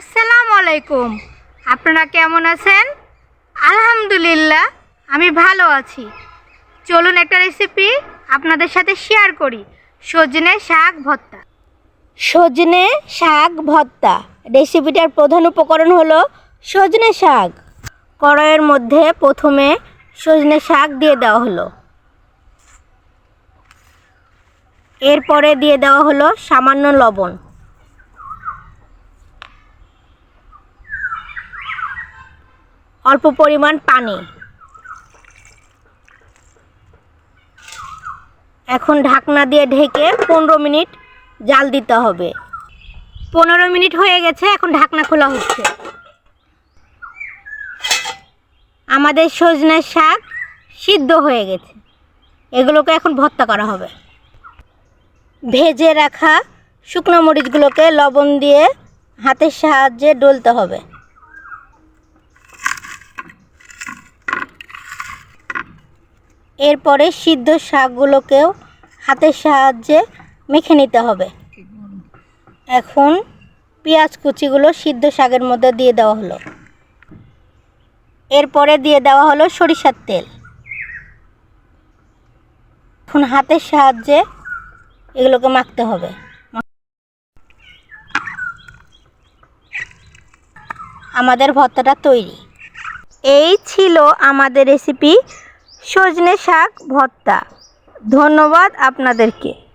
আলাইকুম। আপনারা কেমন আছেন? আলহামদুলিল্লাহ, আমি ভালো আছি। চলুন একটা রেসিপি আপনাদের সাথে শেয়ার করি। সজনে শাক ভর্তা। সজনে শাক ভর্তা। রেসিপিটার প্রধান উপকরণ হলো সজনে শাক। কড়াইয়ের মধ্যে প্রথমে সজনে শাক দিয়ে দেওয়া হলো। এরপরে দিয়ে দেওয়া হলো সামান্য লবণ। অল্প পরিমাণ পানি। এখন ঢাকনা দিয়ে ঢেকে পনেরো মিনিট জাল দিতে হবে। পনেরো মিনিট হয়ে গেছে, এখন ঢাকনা খোলা হচ্ছে। আমাদের সজনের শাক সিদ্ধ হয়ে গেছে। এগুলোকে এখন ভর্তা করা হবে। ভেজে রাখা শুকনো মরিচগুলোকে লবণ দিয়ে হাতের সাহায্যে ডলতে হবে। এরপরে সিদ্ধ শাকগুলোকেও হাতের সাহায্যে মেখে নিতে হবে। এখন পেঁয়াজ কুচিগুলো সিদ্ধ শাকের মধ্যে দিয়ে দেওয়া হলো। এরপরে দিয়ে দেওয়া হলো সরিষার তেল। এখন হাতের সাহায্যে এগুলোকে মাখতে হবে। আমাদের ভর্তাটা তৈরি। এই ছিল আমাদের রেসিপি সজনে শাক ভর্তা। ধন্যবাদ আপনাদেরকে।